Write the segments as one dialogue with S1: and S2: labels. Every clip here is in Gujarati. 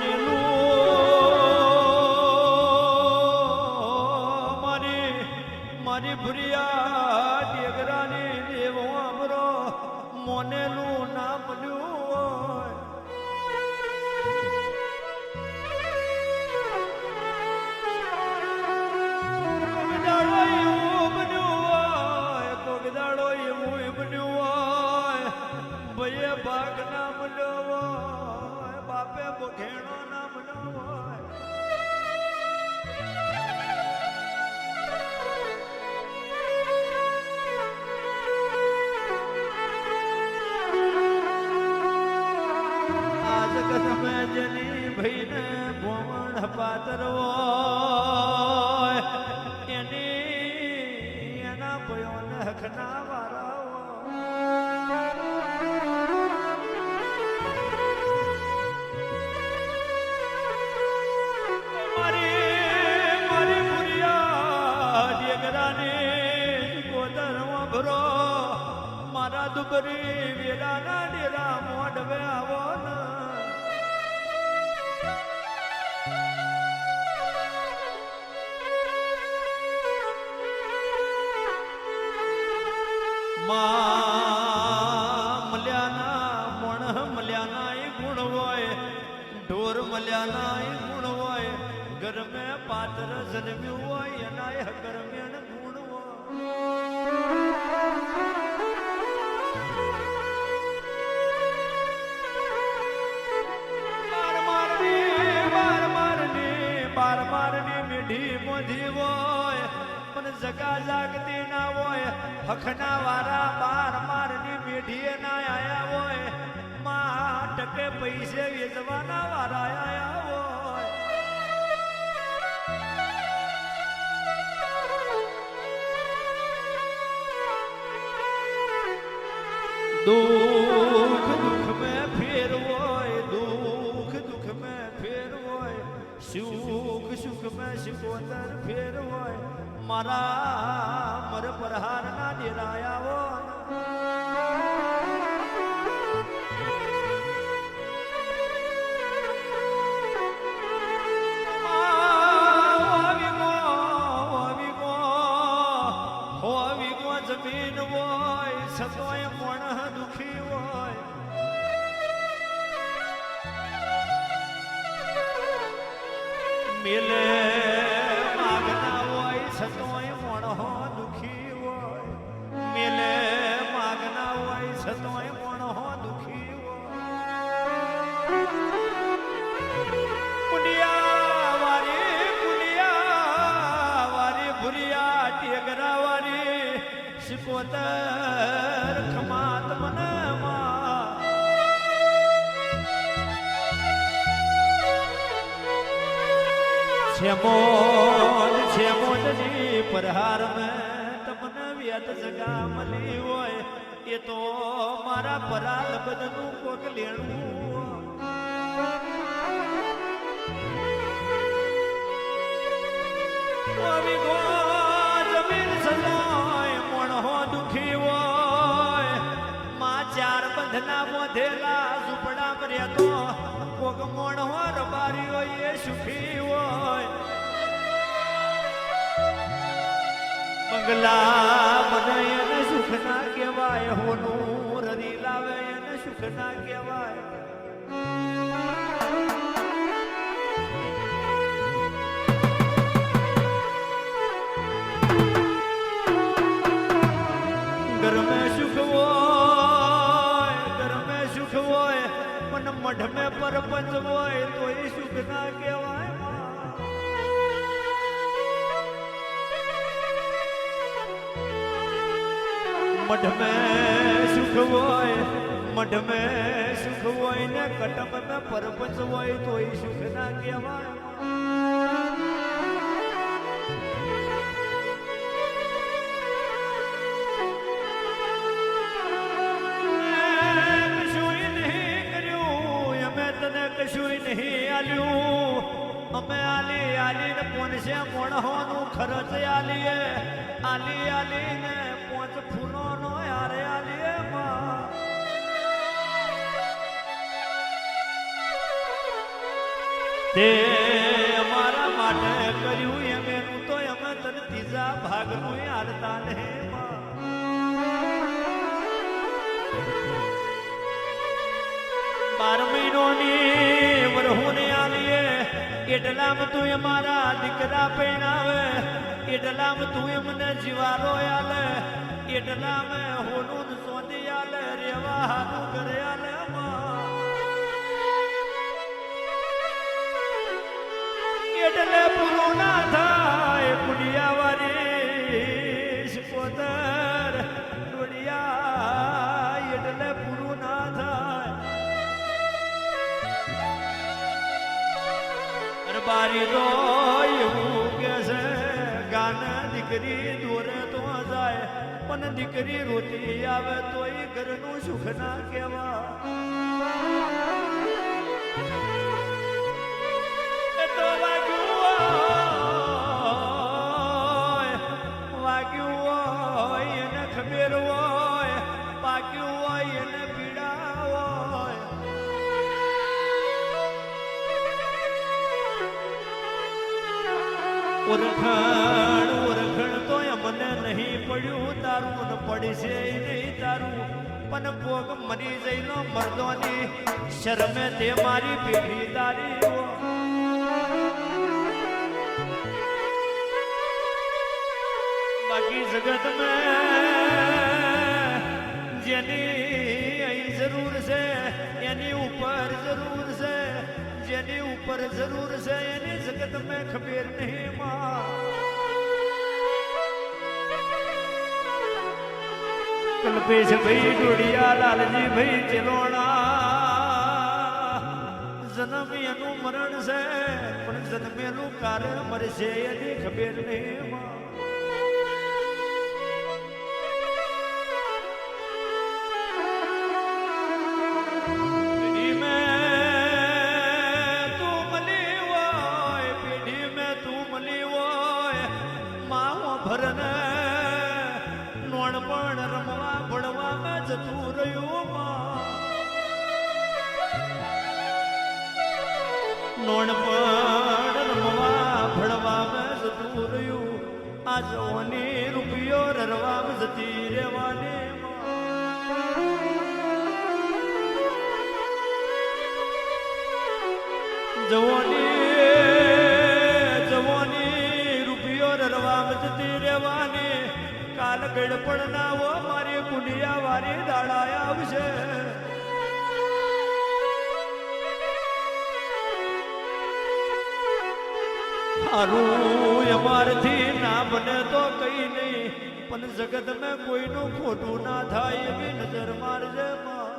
S1: Hallelujah. આ મેં જેની ભઈને ભોમણ પાતરવો એની એના ભયોને હકના વારા મારા દુબરી વેલાના ડેરા મોઢવે આવો ઢોર મળ્યા નાય ગુણ હોય ગરમે પાત્ર જન્મ્યું હોય એના ઘર મેણ ગુણ બાર બાર બાર મારની મીઠી મોધી હોય, પણ જગા જાગતી ના હોય, હખના વારા બાર મારની મીઠી ના આયા હોય. માં ટકે પૈસે વેચવાના વારા આયા હોય. દુઃખ દુઃખ મે ફેર હોય, દુઃખ દુઃખ મે ફેર હોય. સુખ સુખ મે શિકોતર ફેર હોય. મારા મર પ્રહાર ના ડેરાયા જમીન સિકોતર ખમાત મને છેમોનની પરહાર મેં તમને વ્યત જગા મળી હોય, એ તો મારા પરાલ બદનું કોક લેણું આવી દુખી હોય. માં ચાર બંધના મોધેલા ઝૂંપડા તો કોક મણહો રબારી હોય એ સુખી હોય. બંગલા મને એને સુખ ના કહેવાય, હોનું રરી લાવે એને સુખ ના કહેવાય. પણ મઢમે પરપંચ હોય તો એ સુખ ના કહેવાય મઢમે સુખ હોય મઢમે સુખ હોય ને કટમ મે પરપંચ હોય તો એ સુખ ના કહેવાય અમે આલી આલીને પોનસે મોણહોનું ખર્ચ આલીએ. આલી આલીને પોચ ફૂલોનો યારે આલીએ તે અમારા માટે કર્યું એમ, એનું તો અમે તને ત્રીજા ભાગનું હાલતા ને બાર મહિનોની એટલામાં તું અમારા દીકરા પહેણાવે એટલામ તું એમને જીવારો આલે એટલામ હોનું ને દીકરી રોતી આવે તો એ ઘરનું સુખ ના કહેવા એ મને નહીં પડ્યું, તારું ને પડશે નહીં તારું. પણ ભોગ મરી જઈનો મરદોની શરમે તે મારી પેઢી તારી બાકી જગત મેં જેની અહીં જરૂર છે, એની ઉપર જરૂર છે, જેની ઉપર જરૂર છે, એની જગત મેં ખબર નહીં માં. કલ્પેશ ભાઈ ડોડિયા લાલજી ભાઈ ચિલોણા જન્મ એનું મરણ છે પણ જન્મેલું કારણ મરશે એની ખબર નહીં ગડપણ હો મારી કુંડિયા વારી દાડા આવશે. હારું અમારથી ના બને તો કઈ નહીં, પણ જગત મેં કોઈનું ખોટું ના થાય એવી નજર મારજે માં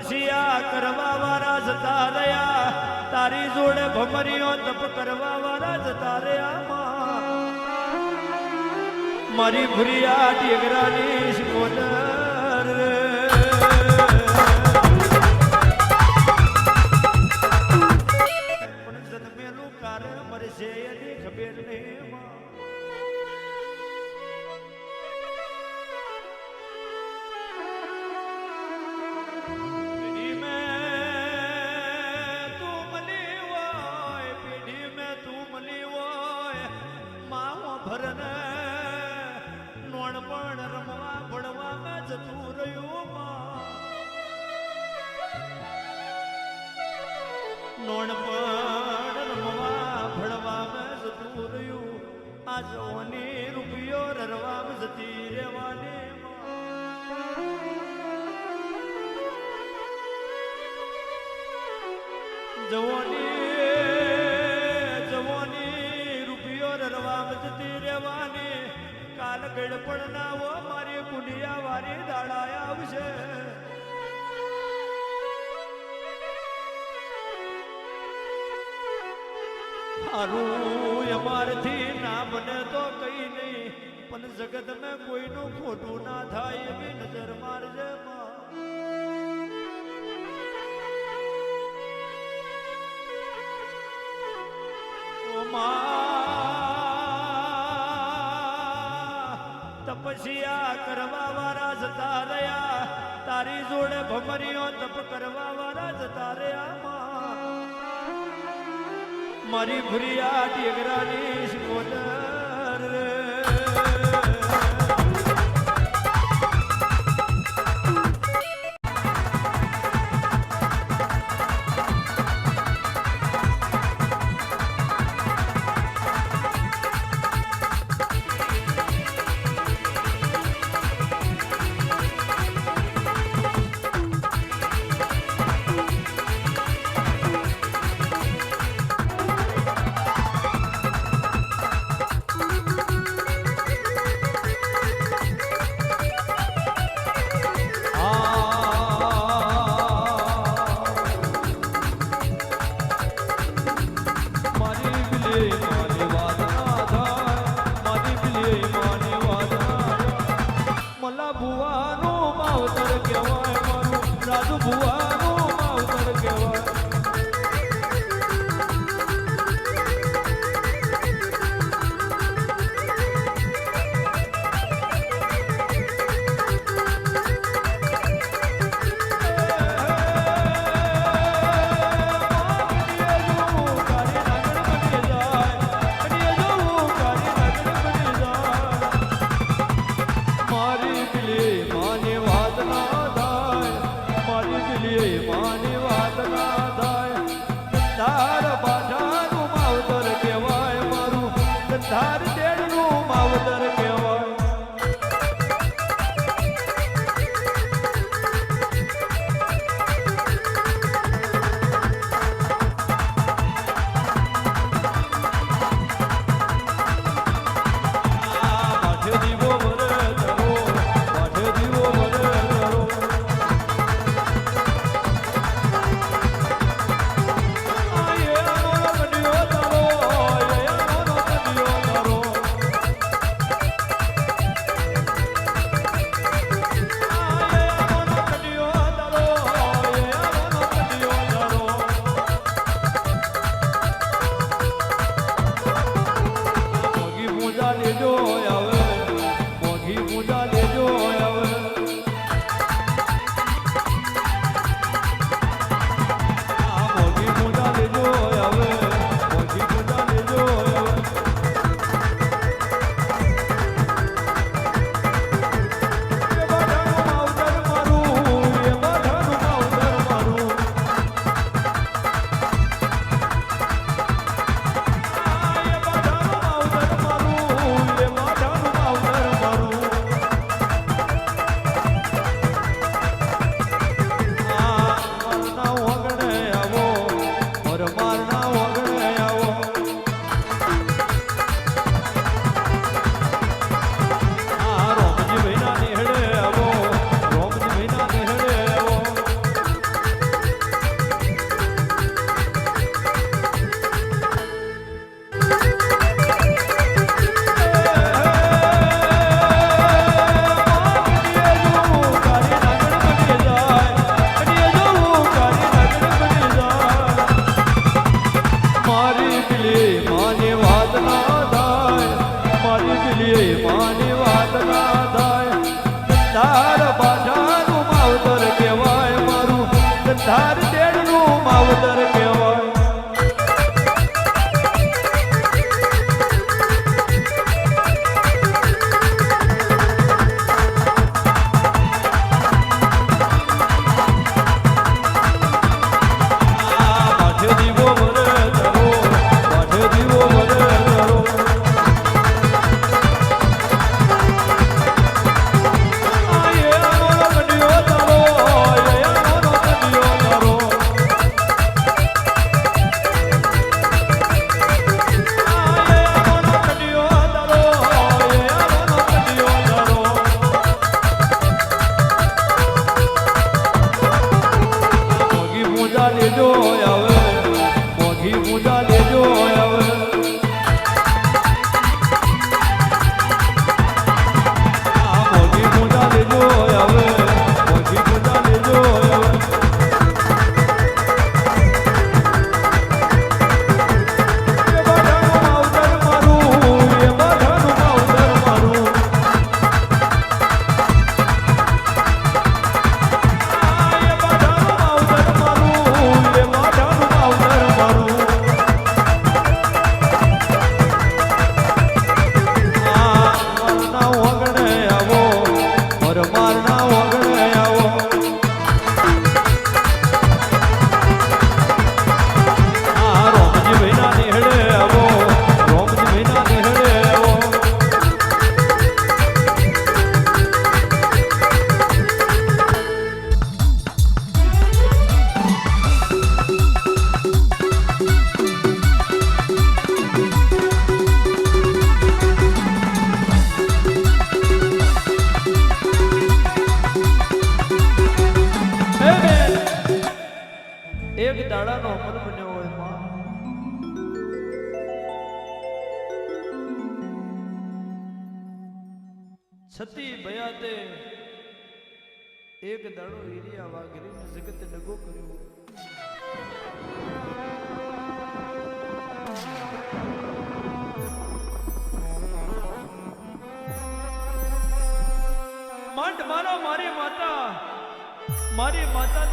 S1: તપસ્યા કરવા વાળા જતા રહ્યા તારી જોડે ભમરીઓ તપ કરવા વાળા જતા રહ્યા. મારી ભૂરિયા ટેગરાની શિકોદર જવાની જવાની, રૂપિયો રરવામ જતી રહેવાની. કાલ ગડપણ ના હો, મારી કુંડિયા વારી દાડા આવશે. હારું અમારથી ના બને તો કઈ નહીં, પણ જગત મેં કોઈનું ખોટું ના થાય એવી નજર મારજે તપસ્યા કરવા વાળા જતા રહ્યા. તારી જોડે ભમરીઓ તપ કરવા વાળા જતા રહ્યા મારી ભૂરિયા ટેગરાની શોધ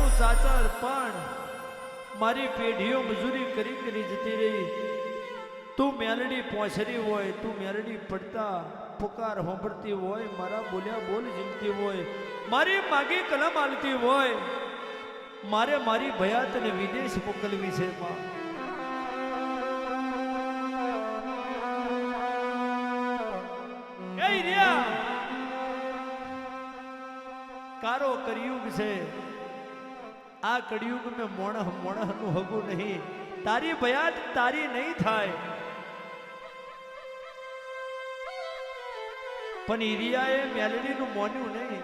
S1: માતાનું સાચર પણ મારી પેઢીઓ મજૂરી કરી કરી જતી રહી. તું મેલડી પહોંચરી હોય, તું મેલડી પડતા પુકાર હોંભળતી હોય, મારા બોલ્યા બોલ જીમતી હોય. મારી માગી કલમ આલતી હોય. મારે મારી ભયાતને વિદેશ મોકલવી છે, માં. આ કળિયુગ મેં મોણહ, મોણહનું હગું નહીં. તારી ભયાત તારી નહીં થાય. પણ ઈરિયાએ મેલડીનું મોન્યું નહીં.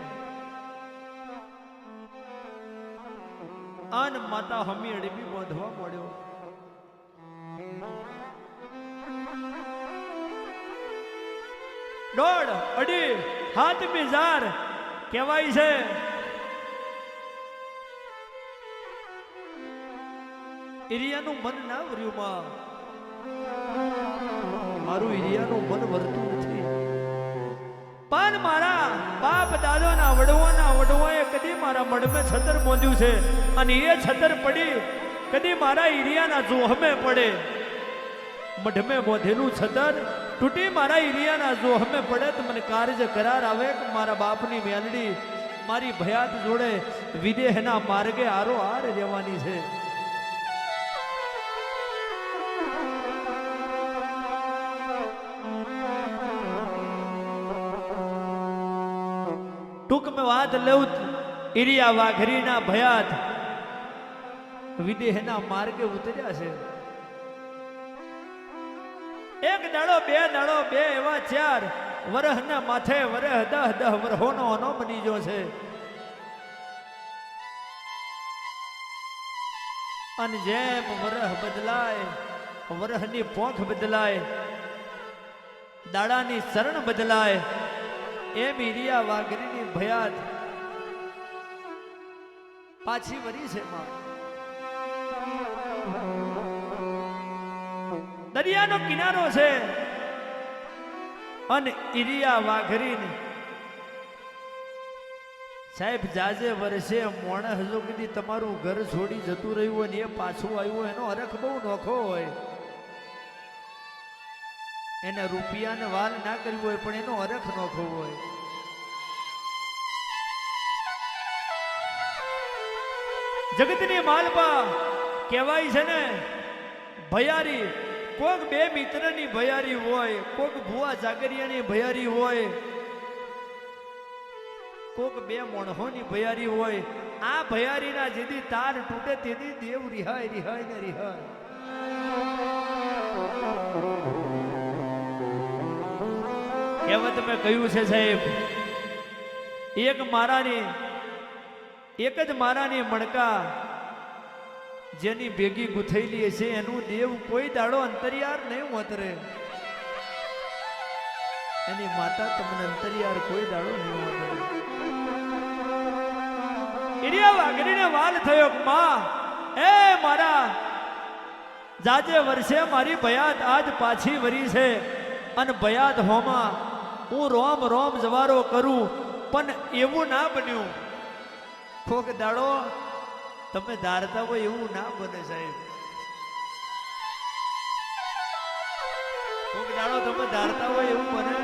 S1: આન માતા હમી અડબી બાંધવા મળ્યો. દોઢ અઢી, હાથ બીજાર કહેવાય છે. એરિયાનું મન ના વર્યું માં. મારું એરિયાનું મન વર્તું નથી. પણ મારા બાપ દાદાના વડવાના વડવાએ કદી મારા મઢમે છતર મોંધ્યું છે અને એ છતર પડી કદી મારા એરિયાના જોહમે પડે. મઢમે મોધેલું છતર તૂટી મારા એરિયાના જોહમે પડે તો મને કાર્ય કરાર આવે કે મારા બાપની મેલડી મારી ભયાત જોડે વિદેહના માર્ગે આરો આર રહેવાની છે. ટૂંકમાં વાત લઉત ઈરિયા વાઘરીના ભયાત વિદેહના માર્ગે ઉતર્યા છે. એક દાડો, બે દાડો, બે એવા ચાર વરહના માથે વરહ, દહ દહ વરહોનો અનો બની ગયો છે. અને જેમ વરહ બદલાય, વરહની પોંખ બદલાય, દાડાની શરણ બદલાય એમ ઈરિયા વાઘરીની ભયાત પાછી વરી છે દરિયાનો કિનારો છે અને ઈરિયા વાઘરીને. સાહેબ, જાજે વર્ષે મોણે હજુ કદી તમારું ઘર છોડી જતું રહ્યું હોય ને એ પાછું આવ્યું, એનો હરખ બહુ નોખો હોય. એને રૂપિયાને વાલ ના કરવું હોય, પણ એનો હરખ નોખો હોય. જગતની માલપા કહેવાય છે ને, ભયારી, કોક બે મિત્રની ભયારી હોય, કોક ભુવા જાગરિયાની ભયારી હોય, કોક બે મોણહોની ભયારી હોય, આ ભયારીના જેદી તાર તૂટે તેથી દેવ રિહાય રિહાય ને રિહાય. કહેવત મેં કહ્યું છે સાહેબ, એક મારાની, એક જ મારાની મણકા જેની ભેગી ગુથેલી છે એનું દેવ કોઈ દાડો અંતરિયાર નહીં ઉતરે એની માતા તમને અંતરિયાર કોઈ દાડો નહીં ઉતરે ઇરિયા વાઘરીને વાલ થયો, માં, એ મારા, જાજે વર્ષે મારી ભયાત આજ પાછી વરી છે, અને ભયાત હોમાં હું રોમ રોમ જવારો કરું, પણ એવું ના બન્યું. કોક દાડો તમે ધારતા હોય એવું ના બને સાહેબ. કોક દાડો તમે ધારતા હોય એવું બને.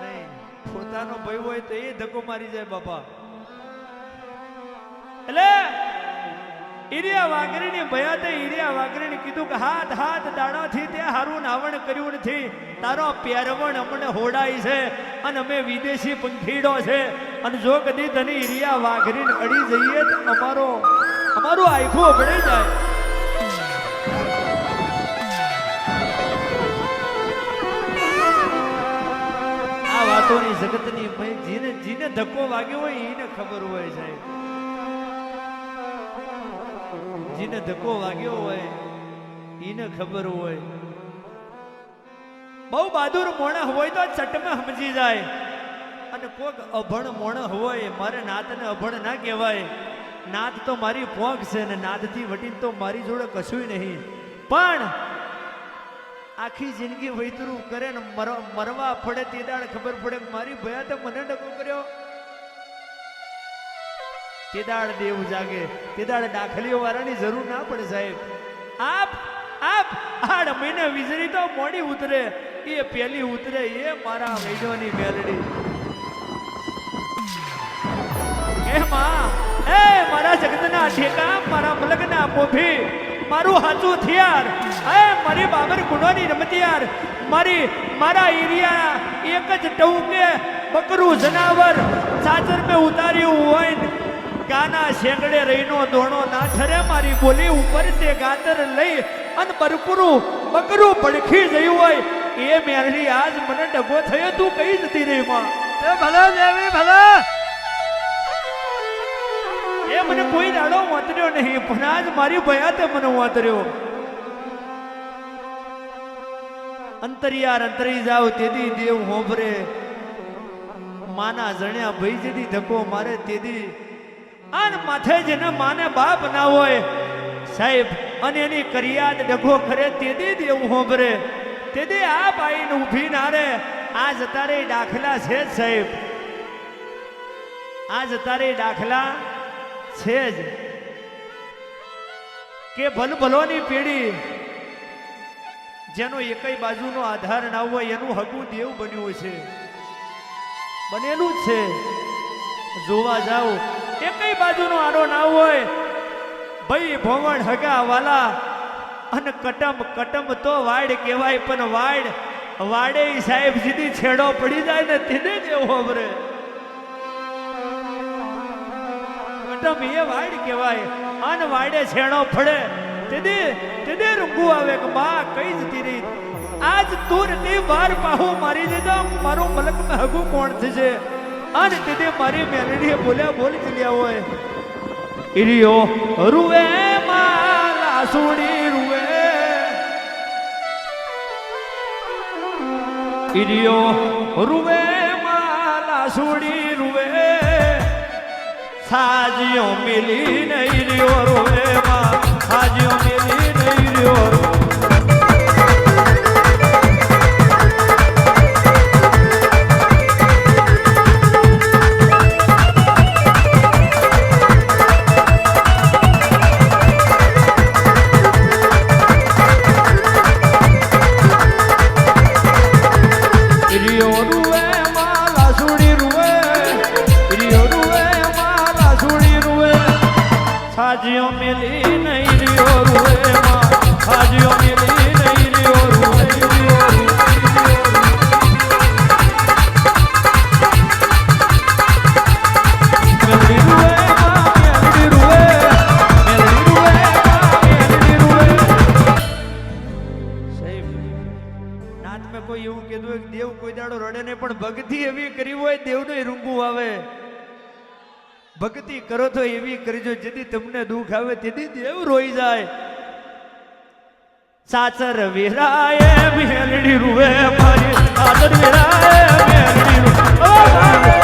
S1: નહીં, પોતાનો ભય હોય તો એ ધક્કો મારી જાય બાપા. એટલે ઈરિયા વાઘરીની ભયાતે ઈરિયા વાઘરીને કીધું કે, હાથ હાથ દાડાથી તે હારું નાવણ કર્યું નથી. તારો પ્યારવણ અમને હોડાય છે અને અમે વિદેશી પંખીડો છે. અને જો કદી તને ઈરિયા વાઘરીને અડી જઈએ તો અમારો, અમારું આખું અભળી જાય. આ વાતોની જગતની જીને જીને ધક્કો વાગ્યો હોય એને ખબર હોય સાહેબ. જીને ધક્કો વાગ્યો હોય એને ખબર હોય. બહુ બહાદુર મોણ હોય તો ચટમાં સમજી જાય. અને કોક અભણ મોણ હોય, મારે નાતને અભણ ના કહેવાય. નાત તો મારી પોંખ છે ને નાદથી વટીને તો મારી જોડે કશું નહીં. પણ આખી જિંદગી વૈતરું કરે ને મરવા પડે તે દાડ ખબર પડે મારી ભયા તો મને ડકો કર્યો. તે દાડ દેવ જાગે. તે દાખલીઓ વાળાની જરૂર ના પડે સાહેબ. આપ આપ, આડ મહિને વીજળી તો મોડી ઉતરે. એ પેલી ઉતરે, એ મારા વૈડોની મેલડી. એ માં એ મારા જગતના ઠેકા, મારા મલગના પોફી મારું હાચું થિયાર. એ મારી બાબર ગુણોની રમતિયાર. મારી, મારા એરિયા એક જ ટહુકે બકરું જનાવર. સાચર મેં ઉતાર્યું હોય ને ગાના શેંગડે રહીનો દોણો ના ઠરે મારી બોલી ઉપર તે ગાતર લઈ અને બરપુરું બકરું પડખી જયું હોય. એ મેરડી આજ મને ડગો થયો તું કઈ જતી રહી માં.
S2: એ ભલે દેવી ભલે.
S1: એ મને કોઈ દાડો વાંતર્યો નહીં પણ આજ મારી ભયાતે મને વાંતર્યો. અંતરિયાર અંતરી જાવ તેદી દેવ હોભરે. માના જણ્યા ભઈ જેદી ધક્કો મારે તેદી આન માથે જેને માને બાપ ના હોય, સાહેબ, અને એની કરિયાદ ડગો કરે તેદી દેવું હોભરે. તેદી આ બાઈને ઊભી ના રે આ જતારે દાખલા છે જ, સાહેબ. આ જતારે દાખલા છે જ. કે ભલભલોની પેઢી, જેનો એકય બાજુનો આધાર ના હોય, એનું હગું દેવ બન્યું છે. બનેલું જ છે. જોવા જાઓ. એકઈ બાજુનો આરો ના હોય. ભાઈ ભોવણ હગા વાલા અને કટમ કટમ તો વાડ કહેવાય, પણ વાડ, વાડે સાહેબ સીધી છેડો પડી જાય ને તેને જ એવો ખબરે કટમ એ વાડ કહેવાય અન વાડે છેડો ફળે. તેને તેને રૂંગું આવે કે બા, કઈ જતી રહી આજ તું તે વાર પાહુ મારી દેતો મારું મલક હગું કોણ થશે? અને તે મારી મેલડીએ બોલ્યા બોલ ચલ્યા હોય. ઇરિયો રૂવે માલા સુડી રૂવે ઈરિયો રૂવે માલા સુડી રૂવે સાજીઓ મિલી નહીં રહ્યો રૂવે માં સાજિયો મિલી નહીં રહ્યો ભક્તિ કરો તો એવી કરજો, જેથી તમને દુઃખ આવે, તેથી દેવ રોઈ જાય. સાચર વિરાય મેલડી રૂવે મારી સાચર વિરાય મેલડી રૂવે